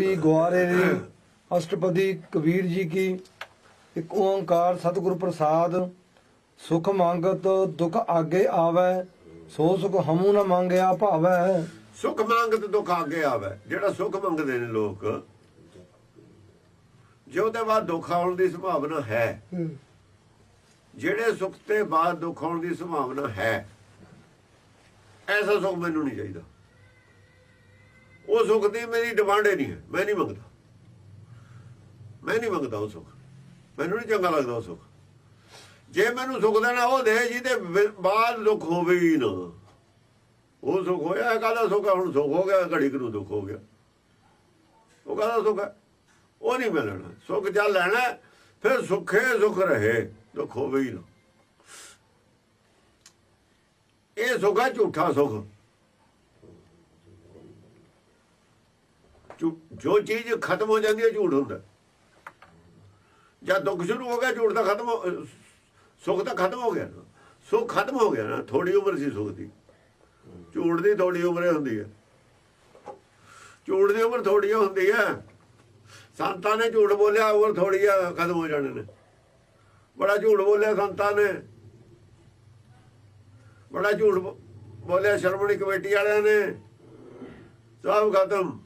ਪੌੜੀ ਗੁਆਰੇ ਰੇ ਅਸ਼ਟਪਦੀ ਕਬੀਰ ਜੀ ਕੀ ਇੱਕ ਓੰਕਾਰ ਸਤਿਗੁਰ ਪ੍ਰਸਾਦ ਸੁਖ ਮੰਗਤ ਦੁਖ ਆਗੇ ਆਵੈ ਸੋ ਸੁਖ ਹਮੂ ਨ ਮੰਗਿਆ ਭਾਵੈ। ਸੁਖ ਮੰਗਤ ਦੁੱਖ ਅੱਗੇ ਆਵੇ। ਜਿਹੜਾ ਸੁਖ ਮੰਗਦੇ ਨੇ ਲੋਕ ਜੇ ਉਹਦੇ ਬਾਅਦ ਦੁੱਖ ਆਉਣ ਦੀ ਸੰਭਾਵਨਾ ਹੈ। ਜਿਹੜੇ ਸੁਖ ਤੇ ਬਾਅਦ ਦੁੱਖ ਆਉਣ ਦੀ ਸੰਭਾਵਨਾ ਹੈ ਐਸਾ ਸੁਖ ਮੈਨੂੰ ਨਹੀਂ ਚਾਹੀਦਾ। ਉਹ ਸੁਖ ਦੀ ਮੇਰੀ ਡਿਮਾਂਡ ਹੀ ਨਹੀਂ ਹੈ। ਮੈਂ ਨਹੀਂ ਮੰਗਦਾ। ਮੈਂ ਨਹੀਂ ਮੰਗਦਾ ਉਹ ਸੁੱਖ। ਮੈਨੂੰ ਨਹੀਂ ਚੰਗਾ ਲੱਗਦਾ ਉਹ ਸੁੱਖ। ਜੇ ਮੈਨੂੰ ਸੁੱਖ ਦੇਣਾ, ਉਹ ਦੇ ਜਿਹਦੇ ਬਾਅਦ ਦੁੱਖ ਹੋਵੇ ਹੀ ਨਾ। ਉਹ ਸੁਖ ਹੋਇਆ ਕਾਹਦਾ ਸੁਖ ਹੈ? ਹੁਣ ਸੁੱਖ ਹੋ ਗਿਆ, ਘੜੀ ਕੁ ਨੂੰ ਦੁੱਖ ਹੋ ਗਿਆ। ਉਹ ਕਾਹਦਾ ਸੁੱਖ ਹੈ? ਉਹ ਨਹੀਂ ਮਿਲਣਾ ਸੁੱਖ ਚੱਲ ਲੈਣਾ, ਫਿਰ ਸੁੱਖੇ ਸੁੱਖ ਰਹੇ, ਦੁੱਖ ਹੋਵੇ ਹੀ ਨਾ। ਇਹ ਸੁਖ ਹੈ ਝੂਠਾ ਸੁੱਖ। ਜੋ ਚੀਜ਼ ਖਤਮ ਹੋ ਜਾਂਦੀ ਹੈ ਝੂਠ ਹੁੰਦਾ। ਜਦ ਦੁੱਖ ਸ਼ੁਰੂ ਹੋ ਗਿਆ, ਝੂਠ ਤਾਂ ਖਤਮ ਹੋ ਸੁੱਖ ਤਾਂ ਖਤਮ ਹੋ ਗਿਆ ਨਾ। ਸੁੱਖ ਖਤਮ ਹੋ ਗਿਆ ਨਾ ਥੋੜੀ ਉਮਰ ਸੀ ਸੁੱਖ ਦੀ। ਝੂਠ ਦੀ ਥੋੜੀ ਉਮਰ ਹੁੰਦੀ ਹੈ। ਝੂਠ ਦੀ ਉਮਰ ਥੋੜੀ ਹੁੰਦੀ ਹੈ। ਸੰਤਾਂ ਨੇ ਝੂਠ ਬੋਲਿਆ, ਉਮਰ ਥੋੜੀ ਆ, ਖਤਮ ਹੋ ਜਾਣੇ ਨੇ। ਬੜਾ ਝੂਠ ਬੋਲਿਆ ਸੰਤਾਂ ਨੇ। ਬੜਾ ਝੂਠ ਬੋਲਿਆ ਸ਼ਰਮਣੀ ਕਮੇਟੀ ਵਾਲਿਆਂ ਨੇ। ਸਭ ਖਤਮ।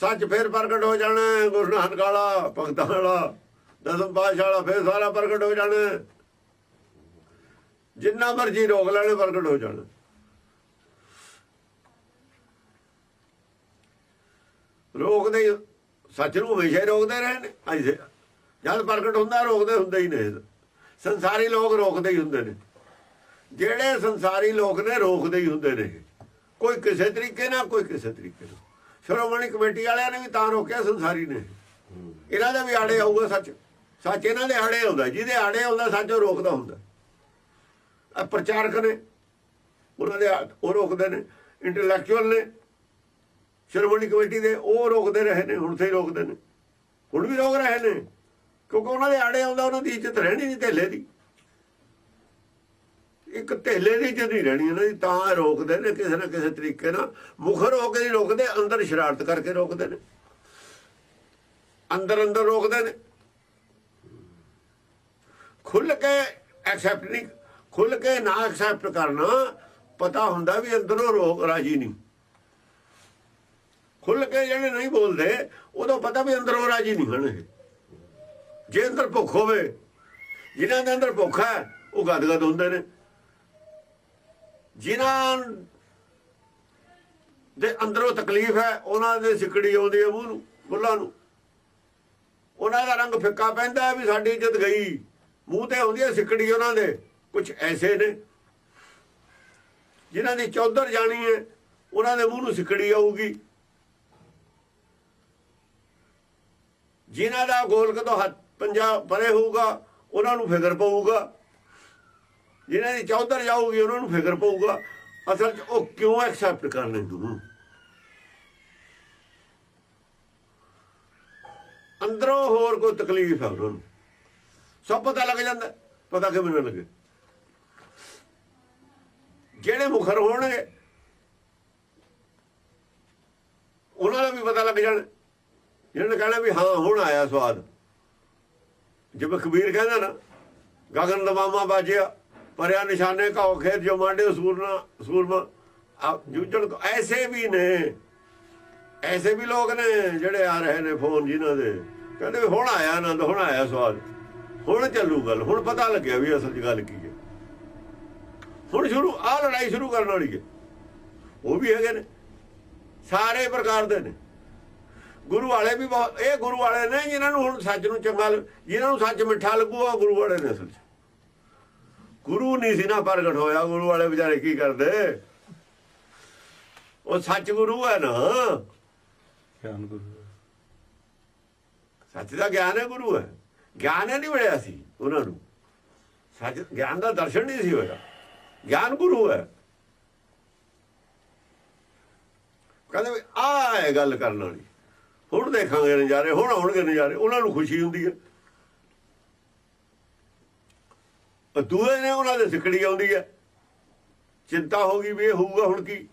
ਸੱਚ ਫੇਰ ਪ੍ਰਗਟ ਹੋ ਜਾਣਾ ਹੈ, ਗੁਰੂ ਨਾਨਕ ਵਾਲਾ ਭਗਤਾਂ ਵਾਲਾ ਦਸਮ ਪਾਤਸ਼ਾਹ ਵਾਲਾ ਫੇਰ ਸਾਰਾ ਪ੍ਰਗਟ ਹੋ ਜਾਣਾ। ਜਿੰਨਾ ਮਰਜ਼ੀ ਰੋਕ ਲੈਣੇ ਪ੍ਰਗਟ ਹੋ ਜਾਣਾ। ਰੋਕਦੇ ਹੀ- ਸੱਚ ਨੂੰ ਹਮੇਸ਼ਾ ਹੀ ਰੋਕਦੇ ਰਹੇ ਨੇ ਅਜੇ ਜਦ ਪ੍ਰਗਟ ਹੁੰਦਾ ਰੋਕਦੇ ਹੁੰਦੇ ਹੀ ਨੇ। ਸੰਸਾਰੀ ਲੋਕ ਰੋਕਦੇ ਹੀ ਹੁੰਦੇ ਨੇ। ਜਿਹੜੇ ਸੰਸਾਰੀ ਲੋਕ ਨੇ ਰੋਕਦੇ ਹੀ ਹੁੰਦੇ ਨੇ। ਕੋਈ ਕਿਸੇ ਤਰੀਕੇ ਨਾਲ ਕੋਈ ਕਿਸੇ ਤਰੀਕੇ ਨਾਲ। ਸ਼੍ਰੋਮਣੀ ਕਮੇਟੀ ਵਾਲਿਆਂ ਨੇ ਵੀ ਤਾਂ ਰੋਕਿਆ ਸੰਸਾਰੀ ਨੇ। ਇਹਨਾਂ ਦਾ ਵੀ ਆੜੇ ਆਊਗਾ ਸੱਚ। ਸੱਚ ਇਹਨਾਂ ਦੇ ਆੜੇ ਆਉਂਦਾ ਜਿਹਦੇ ਆੜੇ ਆਉਂਦਾ ਸੱਚ ਉਹ ਰੋਕਦਾ ਹੁੰਦਾ। ਆ ਪ੍ਰਚਾਰਕ ਨੇ। ਉਹਨਾਂ ਦੇ ਉਹ ਰੋਕਦੇ ਨੇ। ਇੰਟੈਲੈਕਚੁਅਲ ਨੇ। ਸ਼੍ਰੋਮਣੀ ਕਮੇਟੀ ਦੇ ਉਹ ਰੋਕਦੇ ਰਹੇ ਨੇ। ਹੁਣ ਤੇ ਰੋਕਦੇ ਨੇ। ਹੁਣ ਵੀ ਰੋਕ ਰਹੇ ਨੇ। ਕਿਉਂਕਿ ਉਹਨਾਂ ਦੇ ਆੜੇ ਆਉਂਦਾ, ਉਹਨਾਂ ਦੀ ਇੱਜ਼ਤ ਰਹਿਣੀ ਨਹੀਂ ਢੇਲੇ ਦੀ। ਇੱਕ ਢੇਲੇ ਦੀ ਇੱਜ਼ਤ ਰਹਿਣੀ ਇਹਨਾਂ ਦੀ ਤਾਂ ਰੋਕਦੇ ਨੇ ਕਿਸੇ ਨਾ ਕਿਸੇ ਤਰੀਕੇ ਨਾਲ। ਮੁਖਰ ਹੋ ਕੇ ਨਹੀਂ ਰੋਕਦੇ, ਅੰਦਰ ਸ਼ਰਾਰਤ ਕਰਕੇ ਰੋਕਦੇ ਨੇ। ਅੰਦਰ ਅੰਦਰ ਰੋਕਦੇ ਨੇ। ਖੁੱਲ ਕੇ ਐਕਸੈਪਟ ਨਹੀਂ ਖੁੱਲ ਕੇ ਨਾ ਐਕਸੈਪਟ ਕਰਨਾ, ਪਤਾ ਹੁੰਦਾ ਵੀ ਅੰਦਰੋਂ ਰੋਕ ਰਾਜੀ ਨਹੀਂ। ਖੁੱਲ ਕੇ ਜਿਹੜੇ ਨਹੀਂ ਬੋਲਦੇ, ਉਦੋਂ ਪਤਾ ਵੀ ਅੰਦਰੋਂ ਰਾਜੀ ਨਹੀਂ ਹਨ ਜੇ ਅੰਦਰ ਭੁੱਖ ਹੋਵੇ, ਜਿਨ੍ਹਾਂ ਦੇ ਅੰਦਰ ਭੁੱਖ ਹੈ, ਉਹ ਗਦਗਦ ਹੁੰਦੇ ਨੇ। ਜਿਨ੍ਹਾਂ ਦੇ ਅੰਦਰੋਂ ਤਕਲੀਫ ਹੈ, ਉਹਨਾਂ ਦੇ ਸਿੱਕੜੀ ਆਉਂਦੀ ਹੈ ਮੂੰਹ ਨੂੰ, ਬੁੱਲਾਂ ਨੂੰ। ਉਹਨਾਂ ਦਾ ਰੰਗ ਫਿੱਕਾ ਪੈਂਦਾ ਵੀ ਸਾਡੀ ਇੱਜ਼ਤ ਗਈ। ਮੂੰਹ ਤੇ ਆਉਂਦੀ ਹੈ ਸਿੱਕੜੀ ਉਹਨਾਂ ਦੇ ਕੁਝ ਐਸੇ ਨੇ। ਜਿਨ੍ਹਾਂ ਦੀ ਚੌਧਰ ਜਾਣੀ ਹੈ, ਉਹਨਾਂ ਦੇ ਮੂੰਹ ਨੂੰ ਸਿੱਕੜੀ ਆਊਗੀ। ਜਿਨ੍ਹਾਂ ਦਾ ਗੋਲਕ ਤੋਂ ਹੱਥ ਪੰਜਾ ਪਰੇ ਹੋਊਗਾ, ਉਹਨਾਂ ਨੂੰ ਫਿਕਰ ਪਊਗਾ। ਜਿਹਨਾਂ ਦੀ ਚੌਧਰ ਜਾਊਗੀ, ਉਹਨਾਂ ਨੂੰ ਫਿਕਰ ਪਊਗਾ। ਅਸਲ 'ਚ ਉਹ ਕਿਉਂ ਐਕਸੈਪਟ ਕਰ ਲੈਂਦੇ ਨੂੰ? ਅੰਦਰੋਂ ਹੋਰ ਕੋਈ ਤਕਲੀਫ ਹੈ ਉਹਨਾਂ ਨੂੰ। ਸਭ ਪਤਾ ਲੱਗ ਜਾਂਦਾ, ਪਤਾ ਕਿਵੇਂ ਨਾ ਲੱਗੇ। ਜਿਹੜੇ ਮੁਖਰ ਹੋਣਗੇ, ਉਹਨਾਂ ਦਾ ਵੀ ਪਤਾ ਲੱਗ ਜਾਣਾ। ਜਿਹਨਾਂ ਨੇ ਕਹਿਣਾ ਵੀ ਹਾਂ, ਹੁਣ ਆਇਆ ਸਵਾਦ। ਜਿਵੇਂ ਕਬੀਰ ਕਹਿੰਦਾ ਨਾ, ਗਗਨ ਨਵਾਮਾ ਬਾਜਿਆ ਪਰਿਆ ਨਿਸ਼ਾਨੇ ਕਾ ਖੇਤ ਜੋ ਮਾਂਡੇ ਸੂਰਨਾ, ਸੂਰਮਾ ਜੂਝਣ ਕੋ- ਐਸੇ ਵੀ ਨੇ, ਐਸੇ ਵੀ ਲੋਕ ਨੇ ਜਿਹੜੇ ਆ ਰਹੇ ਨੇ ਫੋਨ ਜਿਨ੍ਹਾਂ ਦੇ। ਕਹਿੰਦੇ ਵੀ ਹੁਣ ਆਇਆ ਆਨੰਦ, ਹੁਣ ਆਇਆ ਸਵਾਦ। ਹੁਣ ਚੱਲੂ ਗੱਲ, ਹੁਣ ਪਤਾ ਲੱਗਿਆ ਵੀ ਅਸਲ 'ਚ ਗੱਲ ਕੀ ਹੈ। ਹੁਣ ਸ਼ੁਰੂ ਆ ਲੜਾਈ ਸ਼ੁਰੂ ਕਰਨ ਵਾਲੀ ਹੈ। ਉਹ ਵੀ ਹੈਗੇ ਨੇ। ਸਾਰੇ ਪ੍ਰਕਾਰ ਦੇ ਨੇ। ਗੁਰੂ ਵਾਲੇ ਵੀ ਬਹੁਤ, ਇਹ ਗੁਰੂ ਵਾਲੇ ਨੇ ਜਿਨ੍ਹਾਂ ਨੂੰ ਹੁਣ ਸੱਚ ਨੂੰ ਚੰਗਾ ਲੱਗ- ਜਿਨ੍ਹਾਂ ਨੂੰ ਸੱਚ ਮਿੱਠਾ ਲੱਗੂਗਾ ਗੁਰੂ ਵਾਲੇ ਨੇ ਅਸਲ 'ਚ। ਗੁਰੂ ਨਹੀਂ ਸੀ ਨਾ ਪ੍ਰਗਟ ਹੋਇਆ ਗੁਰੂ ਵਾਲੇ ਵਿਚਾਰੇ ਕੀ ਕਰਦੇ? ਉਹ ਸੱਚ ਗੁਰੂ ਹੈ ਨਾ। ਗਿਆਨ ਗੁਰੂ ਸੱਚ ਦਾ ਗਿਆਨ ਹੈ ਗੁਰੂ ਹੈ। ਗਿਆਨ ਨਹੀਂ ਮਿਲਿਆ ਸੀ ਉਹਨਾਂ ਨੂੰ। ਸੱਚ ਗਿਆਨ ਦਾ ਦਰਸ਼ਨ ਨਹੀਂ ਸੀ ਹੋਇਆ। ਗਿਆਨ ਗੁਰੂ ਹੈ। ਕਹਿੰਦੇ ਹੈ ਗੱਲ ਕਰਨ ਵਾਲੀ। ਹੁਣ ਦੇਖਾਂਗੇ ਨਜ਼ਾਰੇ ਹੁਣ ਆਉਣਗੇ ਨਜ਼ਾਰੇ। ਉਹਨਾਂ ਨੂੰ ਖੁਸ਼ੀ ਹੁੰਦੀ ਹੈ। ਪਰ ਨੇ ਉਹਨਾਂ ਦੇ ਸਿੱਖੜੀ ਆਉਂਦੀ ਹੈ। ਚਿੰਤਾ ਹੋ ਗਈ ਵੀ ਇਹ ਹੋਊਗਾ ਹੁਣ ਕੀ?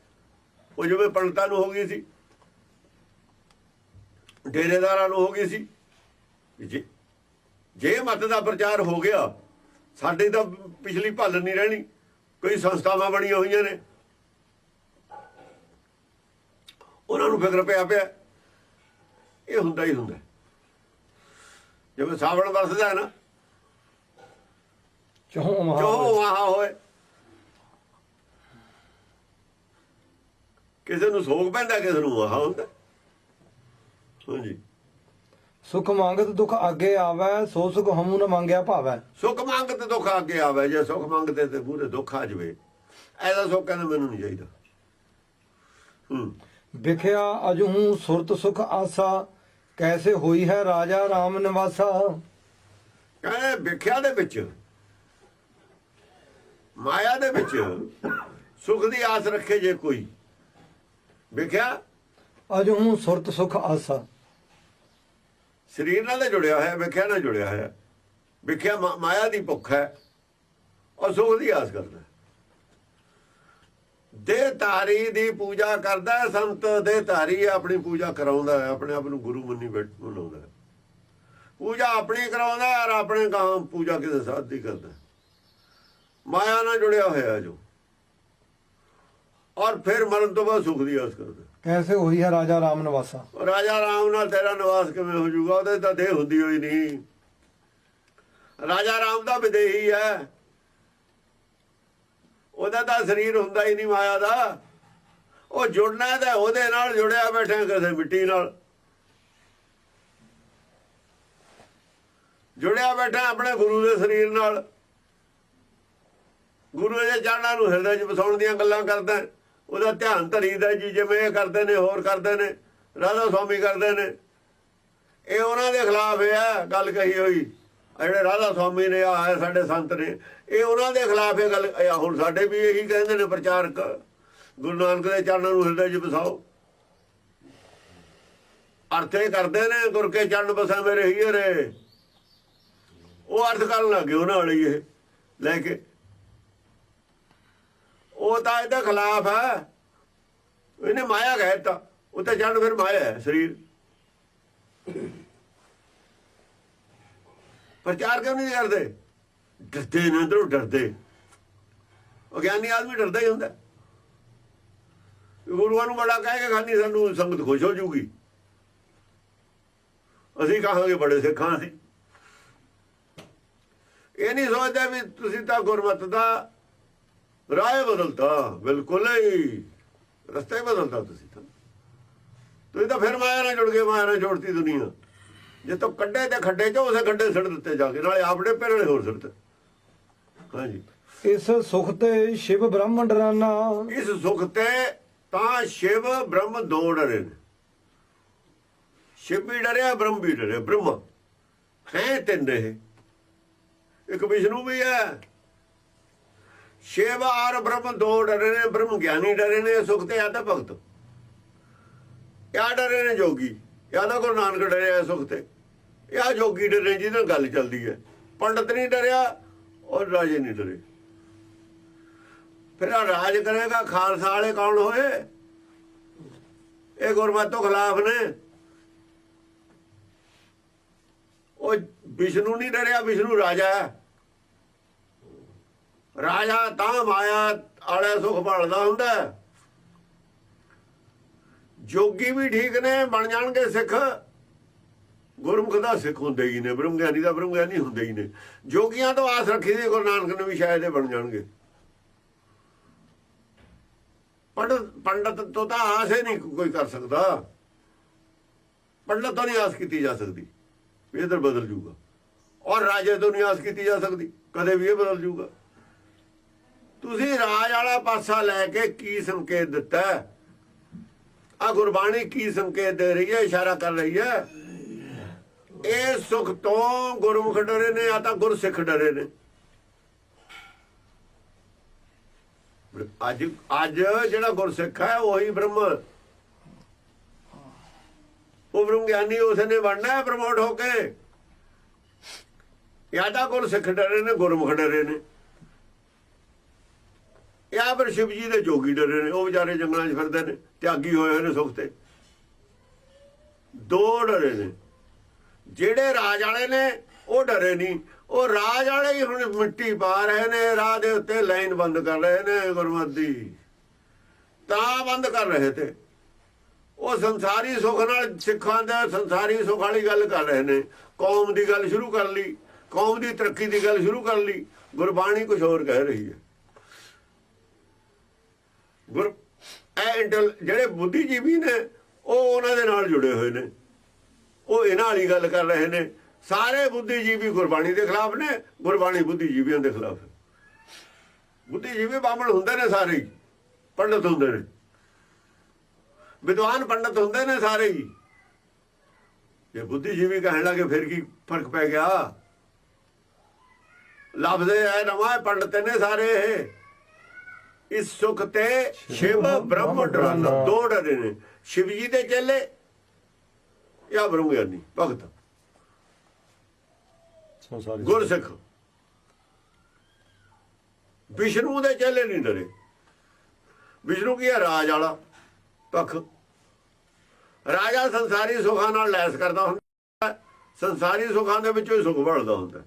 ਉਹ ਜਿਵੇਂ ਪੰਡਤਾਂ ਨੂੰ ਹੋ ਗਈ ਸੀ, ਡੇਰੇਦਾਰਾਂ ਨੂੰ ਹੋ ਗਈ ਸੀ। ਜੇ ਜੇ ਮਤ ਦਾ ਪ੍ਰਚਾਰ ਹੋ ਗਿਆ, ਸਾਡੀ ਤਾਂ ਪਿਛਲੀ ਭੱਲ ਨਹੀਂ ਰਹਿਣੀ। ਕਈ ਸੰਸਥਾਵਾਂ ਬਣੀਆਂ ਹੋਈਆਂ ਨੇ। ਉਹਨਾਂ ਨੂੰ ਫਿਕਰ ਪਿਆ ਪਿਆ। ਇਹ ਹੁੰਦਾ ਹੀ ਹੁੰਦਾ। ਜਿਵੇਂ ਸਾਵਣ ਵਰਸਦਾ ਹੈ ਨਾ ਜੋ ਆਹ ਹੋਏ ਕਿਸੇ ਨੂੰ ਸੋਗ ਪੈਂਦਾ ਕਿਸੇ ਨੂੰ ਆਹ ਹੁੰਦਾ ਹਾਂਜੀ ਸੁਖ ਮੰਗਤ ਦੁਖ ਅੱਗੇ ਆਵੈ ਸੋ ਸੁਖ ਹਮੂ ਨ ਮੰਗਿਆ ਭਾਵੈ ਸੁੱਖ ਮੰਗ ਤੇ ਦੁੱਖ ਅੱਗੇ ਆਵੇ ਜੇ ਸੁੱਖ ਮੰਗਦੇ ਤੇ ਪੂਰੇ ਦੁੱਖ ਆ ਜਵੇ ਐਦਾ ਸੁੱਖ ਕਹਿੰਦਾ ਮੈਨੂੰ ਨਹੀਂ ਚਾਹੀਦਾ ਹੂੰ ਵਿਖਿਆ ਅਜਹੂ ਸੁਰਤ ਸੁਖ ਆਸਾ ਕੈਸੇ ਹੋਈ ਹੈ ਰਾਜਾ RAM ਨਿਵਾਸਾ ਕਹਿੰਦੇ ਵਿਖਿਆ ਦੇ ਵਿੱਚ ਮਾਇਆ ਦੇ ਵਿੱਚ ਸੁਖ ਦੀ ਆਸ ਰੱਖੇ ਜੇ ਕੋਈ ਵਿਖਿਆ ਅਜਹੂ ਸੁਰਤ ਸੁਖ ਆਸਾ ਸਰੀਰ ਨਾਲ ਜੁੜਿਆ ਹੋਇਆ ਵਿਖਿਆ ਨਾਲ ਜੁੜਿਆ ਹੋਇਆ ਵਿਖਿਆ ਮਾਇਆ ਦੀ ਭੁੱਖ ਹੈ ਔਰ ਸੁਖ ਦੀ ਆਸ ਕਰਦਾ ਹੈ। ਦੇਹ ਧਾਰੀ ਦੀ ਪੂਜਾ ਕਰਦਾ ਹੈ ਸੰਤ ਦੇਹ ਧਾਰੀ ਆਪਣੀ ਪੂਜਾ ਕਰਾਉਂਦਾ ਹੈ ਆਪਣੇ ਆਪ ਨੂੰ ਗੁਰੂ ਮੰਨੀ ਬੈਠ ਬਣਾਉਂਦਾ ਹੈ। ਪੂਜਾ ਆਪਣੀ ਕਰਾਉਂਦਾ ਹੈ ਔਰ ਆਪਣੇ ਗਾਂ ਪੂਜਾ ਕਿਸੇ ਸਾਧ ਦੀ ਕਰਦਾ ਹੈ। ਮਾਇਆ ਨਾਲ ਜੁੜਿਆ ਹੋਇਆ ਜੋ। ਔਰ ਫਿਰ ਮਰਨ ਤੋਂ ਬਾਅਦ ਸੁਖ ਦੀ ਆਸ ਕਰਦਾ। ਕੈਸੇ ਹੋਈ ਹੈ ਰਾਜਾ RAM ਨਿਵਾਸਾ? ਰਾਜਾ ਰਾਮ ਨਾਲ ਤੇਰਾ ਨਿਵਾਸ ਕਿਵੇਂ ਹੋ ਜਾਊਗਾ? ਉਹਦੇ ਤਾਂ ਦੇਹ ਹੁੰਦੀ ਹੋਈ ਨਹੀਂ। ਰਾਜਾ ਰਾਮ ਦਾ ਵਿਦੇਹੀ ਹੈ। ਉਹਦਾ ਤਾਂ ਸਰੀਰ ਹੁੰਦਾ ਹੀ ਨਹੀਂ ਮਾਇਆ ਦਾ। ਉਹ ਜੁੜਨਾ ਹੈ ਤਾਂ ਉਹਦੇ ਨਾਲ ਜੁੜਿਆ ਬੈਠਾ ਕਿਸੇ ਮਿੱਟੀ ਨਾਲ। ਜੁੜਿਆ ਬੈਠਾ ਆਪਣੇ ਗੁਰੂ ਦੇ ਸਰੀਰ ਨਾਲ। ਗੁਰੂ ਦੇ ਚਰਨਾਂ ਨੂੰ ਹਿਰਦੇ 'ਚ ਵਸਾਉਣ ਦੀਆਂ ਗੱਲਾਂ ਕਰਦਾ ਉਹਦਾ ਧਿਆਨ ਧਰੀਦਾ ਜੀ, ਜਿਵੇਂ ਇਹ ਕਰਦੇ ਨੇ, ਹੋਰ ਕਰਦੇ ਨੇ, ਰਾਧਾ ਸਵਾਮੀ ਕਰਦੇ ਨੇ। ਇਹ ਉਹਨਾਂ ਦੇ ਖਿਲਾਫ ਹੈ, ਗੱਲ ਕਹੀ ਹੋਈ। ਜਿਹੜੇ ਰਾਧਾ ਸਵਾਮੀ ਨੇ ਆ ਸਾਡੇ ਸੰਤ ਨੇ। ਇਹ ਉਹਨਾਂ ਦੇ ਖਿਲਾਫ ਇਹ ਗੱਲ ਹੁਣ ਸਾਡੇ ਵੀ ਇਹੀ ਕਹਿੰਦੇ ਨੇ ਪ੍ਰਚਾਰਕ, ਗੁਰੂ ਨਾਨਕ ਦੇ ਚਰਨਾਂ ਨੂੰ ਹਿਰਦੇ 'ਚ ਵਸਾਓ। ਅਰਥ ਇਹ ਕਰਦੇ ਨੇ, ਗੁਰ ਕੇ ਚਰਨ ਬਸਾ ਮੇਰੇ ਹੀਰੇ। ਉਹ ਅਰਥ ਕਰਨ ਲੱਗੇ ਉਹਨਾਂ ਵਾਲੀ ਇਹ। ਲੈ ਕੇ ਉਹ ਤਾਂ ਇਹਦੇ ਖਿਲਾਫ ਹੈ। ਇਹਨੇ ਮਾਇਆ ਕਹਿਤਾ ਉਹ ਤਾਂ ਜੜ ਫਿਰ ਮਾਇਆ ਹੈ ਸਰੀਰ। ਪ੍ਰਚਾਰ ਕਿਉਂ ਨਹੀਂ ਕਰਦੇ? ਡਰਦੇ ਨੇ ਅੰਦਰੋਂ, ਡਰਦੇ। ਉਹ ਗਿਆਨੀ ਆਦਮੀ ਡਰਦਾ ਹੀ ਹੁੰਦਾ। ਗੁਰੂਆਂ ਨੂੰ ਬੜਾ ਕਹਿ ਕੇ ਖਾਨੀ ਸਾਨੂੰ ਸੰਗਤ ਖੁਸ਼ ਹੋ ਜੂਗੀ ਅਸੀਂ ਕਹਾਂਗੇ ਬੜੇ ਸਿੱਖਾਂ ਸੀ ਇਹ ਨਹੀਂ ਸੋਚਦਾ ਵੀ ਤੁਸੀਂ ਤਾਂ ਗੁਰਮਤ ਦਾ ਰਾਹ ਬਦਲਤਾ ਬਿਲਕੁਲ ਹੀ। ਰਸਤਾ ਹੀ ਬਦਲਤਾ ਤੁਸੀਂ ਤਾਂ। ਤੁਸੀਂ ਤਾਂ ਫਿਰ ਮਾਇਆ ਨਾਲ ਜੁੜ ਗਏ ਮਾਇਆ ਨਾਲ ਜੋੜਤੀ ਦੁਨੀਆ। ਜੇ ਤੋ ਕੱਢੇ ਤੇ ਖੱਡੇ ਚ ਉਸੇ ਖੱਡੇ ਸਿੱਟ ਦਿੱਤੇ ਜਾ ਕੇ ਨਾਲੇ ਆਪਣੇ ਪੈਰ ਵਾਲੇ ਹੋਰ ਸਿੱਟ ਹਾਂਜੀ। ਇਸ ਸੁਖ ਤੇ ਸ਼ਿਵ ਬ੍ਰਹਮਣ ਡਰਾਨਾ ਇਸ ਸੁਖ ਤੇ ਤਾਂ ਸ਼ਿਵ ਬ੍ਰਹਮ ਦੋ ਡਰੇ ਨੇ। ਸ਼ਿਵ ਵੀ ਡਰਿਆ ਬ੍ਰਹਮ ਵੀ ਡਰਿਆ। ਬ੍ਰਹਮ ਹੈ ਤਿੰਨ ਇੱਕ ਵਿਸ਼ਨੂੰ ਵੀ ਹੈ ਛੇ ਵਾਰ ਬ੍ਰਹਮ, ਦੋ ਡਰੇ ਨੇ, ਬ੍ਰਹਮ ਗਿਆਨੀ ਡਰੇ ਨੇ, ਸੁਖ ਤੇ ਆਦਾ ਭਗਤ। ਯਾ ਡਰੇ ਨੇ ਜੋਗੀ ਯਾ ਤਾਂ ਗੁਰੂ ਨਾਨਕ ਡਰਿਆ ਸੁਖ ਤੇ। ਯਾ ਜੋਗੀ ਡਰੇ ਜਿਹਦੇ ਨਾਲ ਗੱਲ ਚੱਲਦੀ ਹੈ। ਪੰਡਤ ਨਹੀਂ ਡਰਿਆ, ਔਰ ਰਾਜੇ ਨਹੀਂ ਡਰੇ। ਫਿਰ ਰਾਜ ਕਰੇਗਾ, ਖਾਲਸਾ ਵਾਲੇ ਕੌਣ ਹੋਏ? ਇਹ ਗੁਰਮਤਿ ਖਿਲਾਫ ਨੇ। ਉਹ ਵਿਸ਼ਨੂੰ ਨਹੀਂ ਡਰਿਆ, ਵਿਸ਼ਨੂੰ ਰਾਜਾ ਹੈ। ਰਾਜਾ ਤਾਂ ਮਾਇਆ ਆਲੇ ਸੁਖ ਭਾਲਦਾ ਹੁੰਦਾ ਜੋਗੀ ਵੀ ਠੀਕ ਨੇ, ਬਣ ਜਾਣਗੇ ਸਿੱਖ। ਗੁਰਮੁਖ ਦਾ ਸਿੱਖ ਹੁੰਦੇ ਹੀ ਨੇ ਬ੍ਰਹਮ ਗਿਆਨੀ ਦਾ ਬ੍ਰਹਮ ਗਿਆਨੀ ਹੁੰਦੇ ਹੀ ਨੇ। ਜੋਗੀਆਂ ਤੋਂ ਆਸ ਰੱਖੀ ਸੀ ਗੁਰੂ ਨਾਨਕ ਨੂੰ ਵੀ ਸ਼ਾਇਦ ਇਹ ਬਣ ਜਾਣਗੇ। ਪੰਡਤ ਪੰਡਤ ਤੋਂ ਤਾਂ ਆਸ ਹੀ ਨਹੀਂ ਕੋਈ ਕਰ ਸਕਦਾ। ਪੰਡਤ ਤੋਂ ਨਹੀਂ ਆਸ ਕੀਤੀ ਜਾ ਸਕਦੀ। ਵੀ ਇਧਰ ਬਦਲ ਜੂਗਾ। ਔਰ ਰਾਜੇ ਤੋਂ ਨਹੀਂ ਆਸ ਕੀਤੀ ਜਾ ਸਕਦੀ। ਕਦੇ ਵੀ ਇਹ ਬਦਲ ਜੂਗਾ। ਤੁਸੀਂ ਰਾਜ ਵਾਲਾ ਪਾਸਾ ਲੈ ਕੇ ਕੀ ਸੰਕੇਤ ਦਿੱਤਾ? ਆ ਗੁਰਬਾਣੀ ਕੀ ਸੰਕੇਤ ਦੇ ਰਹੀ ਹੈ, ਇਸ਼ਾਰਾ ਕਰ ਰਹੀ ਹੈ? ਇਹ ਸੁਖ ਤੋਂ ਗੁਰਮੁਖ ਡਰੇ ਨੇ ਆ ਤਾਂ ਗੁਰਸਿੱਖ ਡਰੇ ਨੇ। ਅੱਜ ਅੱਜ ਜਿਹੜਾ ਗੁਰਸਿੱਖ ਹੈ, ਉਹੀ ਬ੍ਰਹਮ। ਉਹ ਬ੍ਰਹਮ ਗਿਆਨੀ ਉਸਨੇ ਬਣਨਾ ਹੈ, ਪ੍ਰਮੋਟ ਹੋ ਕੇ। ਜਾਂ ਤਾਂ ਗੁਰਸਿੱਖ ਡਰੇ ਨੇ, ਗੁਰਮੁਖ ਡਰੇ ਨੇ। ਜਾਂ ਫਿਰ ਸ਼ਿਵ ਜੀ ਦੇ ਜੋਗੀ ਡਰੇ ਨੇ, ਉਹ ਵਿਚਾਰੇ ਜੰਗਲਾਂ 'ਚ ਫਿਰਦੇ ਨੇ, ਤਿਆਗੀ ਹੋਏ ਹੋਏ ਨੇ ਸੁਖ ਤੇ। ਦੋ ਡਰੇ ਨੇ। ਜਿਹੜੇ ਰਾਜ ਵਾਲੇ ਨੇ, ਉਹ ਡਰੇ ਨਹੀਂ। ਉਹ ਰਾਜ ਵਾਲੇ ਹੀ ਹੁਣ ਮਿੱਟੀ ਪਾ ਰਹੇ ਨੇ, ਰਾਹ ਦੇ ਉੱਤੇ ਲਾਈਨ ਬੰਦ ਕਰ ਰਹੇ ਨੇ, ਗੁਰਮਤਿ ਤਾਂ ਬੰਦ ਕਰ ਰਹੇ ਤੇ। ਉਹ ਸੰਸਾਰੀ ਸੁੱਖ ਨਾਲ ਸਿੱਖਾਂ ਦਾ, ਸੰਸਾਰੀ ਸੁੱਖ ਵਾਲੀ ਗੱਲ ਕਰ ਰਹੇ ਨੇ। ਕੌਮ ਦੀ ਗੱਲ ਸ਼ੁਰੂ ਕਰ ਲਈ। ਕੌਮ ਦੀ ਤਰੱਕੀ ਦੀ ਗੱਲ ਸ਼ੁਰੂ ਕਰ ਲਈ। ਗੁਰਬਾਣੀ ਕੁਝ ਹੋਰ ਕਹਿ ਰਹੀ ਹੈ। ਗੁਰ, ਇਹ ਇੰਟਲ, ਜਿਹੜੇ ਬੁੱਧੀਜੀਵੀ ਨੇ, ਉਹ ਉਹਨਾਂ ਦੇ ਨਾਲ ਜੁੜੇ ਹੋਏ ਨੇ। ਉਹ ਇਹਨਾਂ ਵਾਲੀ ਗੱਲ ਕਰ ਰਹੇ ਨੇ। ਸਾਰੇ ਬੁੱਧੀਜੀਵੀ ਗੁਰਬਾਣੀ ਦੇ ਖਿਲਾਫ ਨੇ, ਗੁਰਬਾਣੀ ਬੁੱਧੀਜੀਵੀਆਂ ਦੇ ਖਿਲਾਫ। ਬੁੱਧੀਜੀਵੀ ਬਾਹਮਣ ਹੁੰਦੇ ਨੇ ਸਾਰੇ ਹੀ, ਪੰਡਤ ਹੁੰਦੇ ਨੇ। ਵਿਦਵਾਨ ਪੰਡਤ ਹੁੰਦੇ ਨੇ ਸਾਰੇ ਹੀ। ਜੇ ਬੁੱਧੀਜੀਵੀ ਕਹਿਣ ਲੱਗੇ, ਫਿਰ ਕੀ ਫ਼ਰਕ ਪੈ ਗਿਆ? ਲਫ਼ਜ਼ ਹੈ ਨਵਾਂ, ਪੰਡਤ ਨੇ ਸਾਰੇ ਇਹ। ਇਸ ਸੁਖ ਤੇ ਸ਼ਿਵ ਬ੍ਰਹਮ ਡਰਨ ਦੋ ਡਰੇ ਨੇ। ਸ਼ਿਵ ਜੀ ਦੇ ਚੇਲੇ ਜਾਂ ਬ੍ਰਹਮ ਗਿਆਨੀ? ਭਗਤ। ਸੰਸਾਰੀ ਗੁਰਸਿੱਖ। ਵਿਸ਼ਨੂੰ ਦੇ ਚੇਲੇ ਨਹੀਂ ਡਰੇ। ਵਿਸ਼ਨੂੰ ਕੀ ਹੈ? ਰਾਜ ਵਾਲਾ ਪੱਖ। ਰਾਜਾ ਸੰਸਾਰੀ ਸੁੱਖਾਂ ਨਾਲ ਲੈਸ ਕਰਦਾ ਹੁੰਦਾ। ਸੰਸਾਰੀ ਸੁੱਖਾਂ ਦੇ ਵਿੱਚੋਂ ਹੀ ਸੁੱਖ ਬਣਦਾ ਹੁੰਦਾ।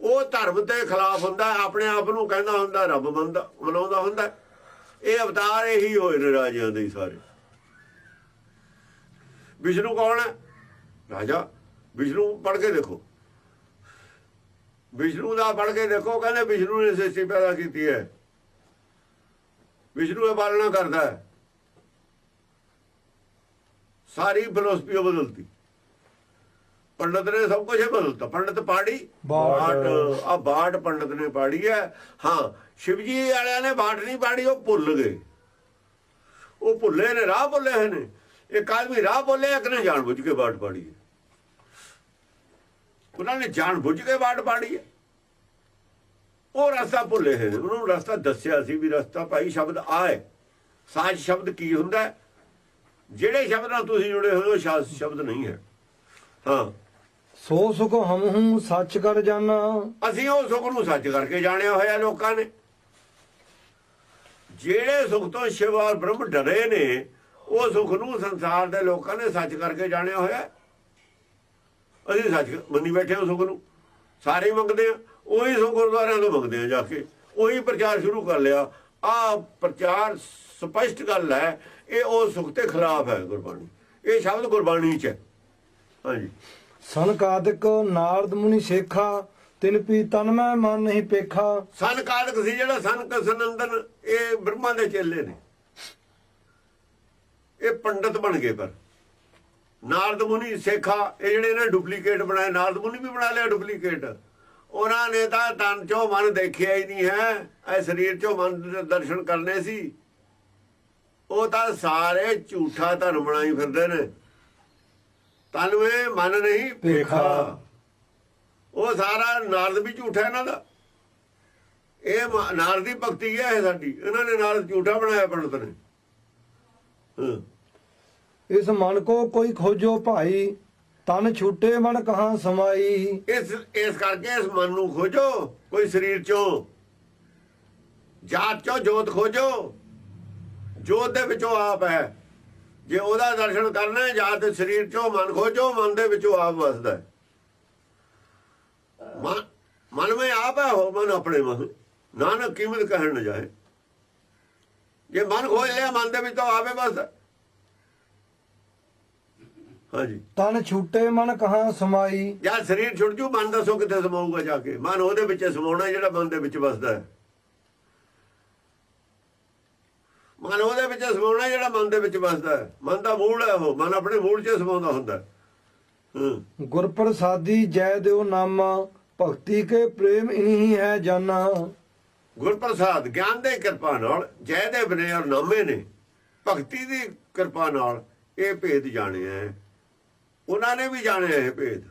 ਉਹ ਧਰਮ ਦੇ ਖਿਲਾਫ ਹੁੰਦਾ, ਆਪਣੇ ਆਪ ਨੂੰ ਕਹਿੰਦਾ ਹੁੰਦਾ, ਰੱਬ ਮੰਨਦਾ ਮਨਾਉਂਦਾ ਹੁੰਦਾ। ਇਹ ਅਵਤਾਰ ਇਹੀ ਹੋਏ ਨੇ ਰਾਜਿਆਂ ਦੇ ਸਾਰੇ। ਵਿਸ਼ਨੂੰ ਕੌਣ ਹੈ? ਰਾਜਾ। ਵਿਸ਼ਨੂੰ ਪੜ੍ਹ ਕੇ ਦੇਖੋ। ਵਿਸ਼ਨੂੰ ਦਾ ਪੜ੍ਹ ਕੇ ਦੇਖੋ ਕਹਿੰਦੇ ਵਿਸ਼ਨੂੰ ਨੇ ਸ੍ਰਿਸ਼ਟੀ ਪੈਦਾ ਕੀਤੀ ਹੈ। ਵਿਸ਼ਨੂੰ ਇਹ ਪਾਲਣਾ ਕਰਦਾ ਹੈ। ਸਾਰੀ ਫਿਲਾਸਫੀ ਬਦਲਤੀ। ਪੰਡਤ ਨੇ ਸਭ ਕੁਝ ਬਦਲਤਾ। ਪੰਡਤ ਪਾੜੀ। ਬਾਟ। ਆ ਬਾਟ ਪੰਡਤ ਨੇ ਪਾੜੀ ਹੈ। ਹਾਂ ਸ਼ਿਵਜੀ ਵਾਲਿਆਂ ਨੇ ਬਾਟ ਨਹੀਂ ਪਾੜੀ ਉਹ ਭੁੱਲ ਗਏ। ਉਹ ਭੁੱਲੇ ਨੇ ਰਾਹ ਭੁੱਲੇ ਹੋਏ ਨੇ। ਇੱਕ ਆਦਮੀ ਰਾਹ ਭੁੱਲੇ ਇੱਕ ਨੇ ਜਾਣ ਬੁੱਝ ਕੇ ਬਾਟ ਪਾੜੀ ਹੈ। ਉਹਨਾਂ ਨੇ ਜਾਣ ਬੁੱਝ ਕੇ ਬਾਟ ਪਾੜੀ ਹੈ। ਉਹ ਰਸਤਾ ਭੁੱਲੇ ਹੋਏ ਨੇ। ਉਹਨਾਂ ਰਸਤਾ ਦੱਸਿਆ ਸੀ ਵੀ ਰਸਤਾ ਭਾਈ ਸ਼ਬਦ ਆਏ ਸਾਜ ਸ਼ਬਦ ਕੀ ਹੁੰਦਾ? ਜਿਹੜੇ ਸ਼ਬਦ ਨਾਲ ਤੁਸੀਂ ਜੁੜੇ ਹੋ ਸ਼ਾਸ ਸ਼ਬਦ ਨਹੀਂ ਹੈ। ਹਾਂ। ਸੋ ਸੁਖ ਹਮਹੂ ਸੱਚ ਕਰ ਜਾਣਾ। ਅਸੀਂ ਉਹ ਸੁੱਖ ਨੂੰ ਸੱਚ ਕਰਕੇ ਜਾਣਿਆ ਹੋਇਆ ਲੋਕਾਂ ਨੇ। ਜਿਹੜੇ ਸੁੱਖ ਤੋਂ ਸ਼ਿਵ ਔਰ ਬ੍ਰਹਮ ਡਰੇ ਨੇ, ਉਹ ਸੁੱਖ ਨੂੰ ਸੰਸਾਰ ਦੇ ਲੋਕਾਂ ਨੇ ਸੱਚ ਕਰਕੇ ਜਾਣਿਆ ਹੋਇਆ। ਅਸੀਂ ਸੱਚ ਮੰਨੀ ਬੈਠੇ ਹਾਂ ਸੁੱਖ ਨੂੰ। ਸਾਰੇ ਮੰਗਦੇ ਆ ਉਹੀ ਸੁੱਖ ਗੁਰਦੁਆਰਿਆਂ ਤੋਂ ਮੰਗਦੇ ਆ ਜਾ ਕੇ। ਉਹੀ ਪ੍ਰਚਾਰ ਸ਼ੁਰੂ ਕਰ ਲਿਆ। ਆ ਪ੍ਰਚਾਰ ਸਪਸ਼ਟ ਗੱਲ ਹੈ, ਇਹ ਉਹ ਸੁੱਖ ਤੇ ਖਿਲਾਫ ਹੈ ਗੁਰਬਾਣੀ। ਇਹ ਸ਼ਬਦ ਗੁਰਬਾਣੀ ਚ ਹੈ। ਹਾਂਜੀ। ਸਨਕਾਦਿਕ ਨਾਰਦ ਮੁਨੀ ਸੇਖਾ, ਤਿਨ ਪੀ ਤਨ ਮੈਂ ਮਨ ਨਹੀਂ ਪੇਖਾ। ਸਨ ਸੀ ਜਿਹੜਾ ਸਨ ਕਸਨੰਦਨ ਇਹ ਬ੍ਰਹਮਾ ਦੇ ਚੇਲੇ ਨੇ। ਇਹ ਪੰਡਤ ਬਣ ਗਏ ਪਰ। ਨਾਰਦ ਮੁਨੀ ਸੇਖਾ, ਇਹ ਜਿਹੜੇ ਨੇ ਡੁਪਲੀਕੇਟ ਬਣਾਏ, ਨਾਰਦ ਮੁਨੀ ਵੀ ਬਣਾ ਲਿਆ ਡੁਪਲੀਕੇਟ। ਉਹਨਾਂ ਨੇ ਤਾਂ ਤਨ ਚੋਂ ਮਨ ਦੇਖਿਆ ਹੀ ਨਹੀਂ ਹੈ। ਇਹ ਸਰੀਰ ਚੋਂ ਮਨ ਦੇ ਦਰਸ਼ਨ ਕਰਨੇ ਸੀ। ਉਹ ਤਾਂ ਸਾਰੇ ਝੂਠਾ ਧਰਮ ਬਣਾਈ ਫਿਰਦੇ ਨੇ। ਤਨ ਵਿੱਚ ਮਨ ਨਹੀਂ ਪੇਖਾ ਉਹ ਸਾਰਾ ਨਾਰਦ ਵੀ ਝੂਠਾ ਇਹਨਾਂ ਦਾ। ਇਹ ਨਾਰਦ ਦੀ ਭਗਤੀ ਹੈ ਇਹ ਸਾਡੀ। ਇਹਨਾਂ ਨੇ ਨਾਰਦ ਝੂਠਾ ਬਣਾਇਆ ਪੰਡਤ ਨੇ। ਇਸ ਮਨ ਕੋ ਕੋਈ ਖੋਜੋ ਭਾਈ ਤਨ ਛੂਟੇ ਮਨ ਕਹਾਂ ਸਮਾਈ। ਇਸ ਇਸ ਕਰਕੇ ਇਸ ਮਨ ਨੂੰ ਖੋਜੋ ਕੋਈ ਸਰੀਰ ਚੋਂ। ਜਾਤ ਚੋਂ ਜੋਤ ਖੋਜੋ। ਜੋਤ ਦੇ ਵਿੱਚੋਂ ਆਪ ਹੈ। ਜੇ ਉਹਦਾ ਦਰਸ਼ਨ ਕਰਨਾ ਹੈ ਜਾਂ ਤੇ ਸਰੀਰ ਚੋਂ ਮਨ ਖੋਜੋ ਮਨ ਦੇ ਵਿੱਚੋਂ ਆਪ ਵਸਦਾ ਹੈ। ਮਨ ਮਨ ਵਿੱਚ ਆਪ ਹੈ ਹੋ ਮਨ ਆਪਣੇ ਮਨ ਨਾਨਕ ਕੀਮਤ ਕਹਿਣ ਨਾ ਜਾਏ। ਜੇ ਮਨ ਖੋਜ ਲਿਆ ਮਨ ਦੇ ਵਿੱਚੋਂ ਆਵੇ ਵਸਦਾ ਹਾਂਜੀ। ਤਨ ਛੂਟੇ ਮਨ ਕਹਾਂ ਸਮਾਈ। ਜਾਂ ਸਰੀਰ ਛੁੱਟ ਜੂ ਮਨ ਦੱਸੋ ਕਿੱਥੇ ਸਮਾਊਗਾ ਜਾ ਕੇ। ਮਨ ਉਹਦੇ ਵਿੱਚ ਸਮਾਉਣਾ ਜਿਹੜਾ ਮਨ ਦੇ ਵਿੱਚ ਵਸਦਾ ਹੈ। ਮਨ ਉਹਦੇ ਵਿੱਚ ਸਮਾਉਣਾ ਜਿਹੜਾ ਮਨ ਦੇ ਵਿੱਚ ਵਸਦਾ ਹੈ। ਮਨ ਦਾ ਮੂਲ ਹੈ ਉਹ। ਮਨ ਆਪਣੇ ਮੂਲ 'ਚ ਸਮਾਉਂਦਾ ਹੁੰਦਾ ਗੁਰ ਪ੍ਰਸਾਦੀ ਜੈ ਦਿਓ ਨਾਮਾ ਭਗਤੀ ਕੇ ਪ੍ਰੇਮ ਇਨਹੀ ਹੈ ਜਾਨਾ। ਗੁਰਪ੍ਰਸਾਦ ਗਿਆਨ ਦੇ ਕਿਰਪਾ ਨਾਲ ਜੈ ਦੇ ਬਨੇ ਔਰ ਨਾਮੇ ਨੇ ਭਗਤੀ ਦੀ ਕਿਰਪਾ ਨਾਲ ਇਹ ਭੇਦ ਜਾਣਿਆ ਹੈ। ਉਹਨਾਂ ਨੇ ਵੀ ਜਾਣਿਆ ਇਹ ਭੇਦ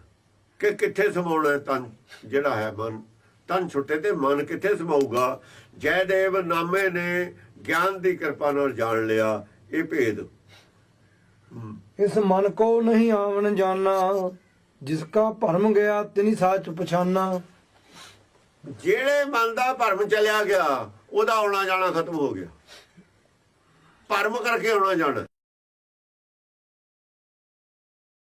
ਕਿ ਕਿੱਥੇ ਸਮਾਉਣਾ ਤਨ ਜਿਹੜਾ ਹੈ ਮਨ। ਤਨ ਛੁੱਟੇ ਤੇ ਮਨ ਕਿੱਥੇ ਸਮਾਊਗਾ? ਜੈ ਦੇਵ ਨਾਮੇ ਨੇ ਗਿਆਨ ਦੀ ਕਿਰਪਾ ਨਾਲ ਜਾਣ ਲਿਆ। ਇਹ ਭੇਦ। ਇਸ ਮਨ ਕੋ ਨਹੀਂ ਆਵਣ ਜਾਨਾ ਜਿਸ ਕਾ ਭਰਮ ਗਿਆ ਤਿਨੀ ਸਾਚ ਪਛਾਨਾ ਜਿਹੜੇ ਮਨ ਦਾ ਭਰਮ ਚਲਿਆ ਗਿਆ ਉਹਦਾ ਆਉਣਾ ਜਾਣਾ ਖਤਮ ਹੋ ਗਿਆ। ਭਰਮ ਕਰਕੇ ਆਉਣਾ ਜਾਣਾ